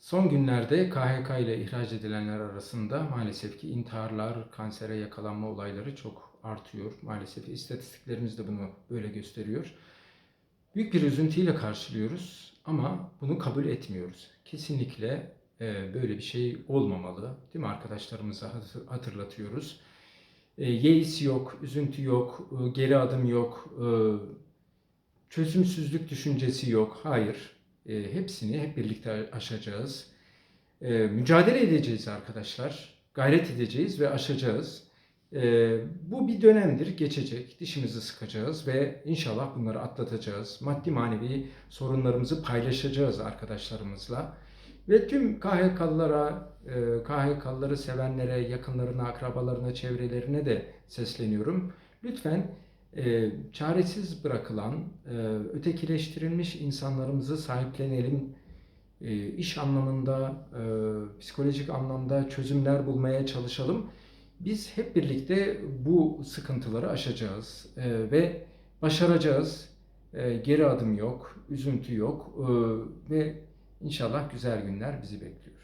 Son günlerde KHK ile ihraç edilenler arasında maalesef ki intiharlar, kansere yakalanma olayları çok artıyor. Maalesef istatistiklerimiz de bunu böyle gösteriyor. Büyük bir üzüntüyle karşılıyoruz ama bunu kabul etmiyoruz. Kesinlikle e, böyle bir şey olmamalı. Değil mi arkadaşlarımıza hatır- hatırlatıyoruz. E, yeis yok, üzüntü yok, e, geri adım yok, çözümsüzlük düşüncesi yok. Hayır. E, hepsini hep birlikte aşacağız. E, mücadele edeceğiz arkadaşlar. Gayret edeceğiz ve aşacağız. E, bu bir dönemdir, geçecek. Dişimizi sıkacağız ve inşallah bunları atlatacağız. Maddi manevi sorunlarımızı paylaşacağız arkadaşlarımızla. Ve tüm KHK'lılara, e, KHK'lıları sevenlere, yakınlarına, akrabalarına, çevrelerine de sesleniyorum. Lütfen e, çaresiz bırakılan, e, ötekileştirilmiş insanlarımızı sahiplenelim. E, iş anlamında, e, psikolojik anlamda çözümler bulmaya çalışalım. Biz hep birlikte bu sıkıntıları aşacağız e, ve başaracağız. E, geri adım yok, üzüntü yok e, ve inşallah güzel günler bizi bekliyor.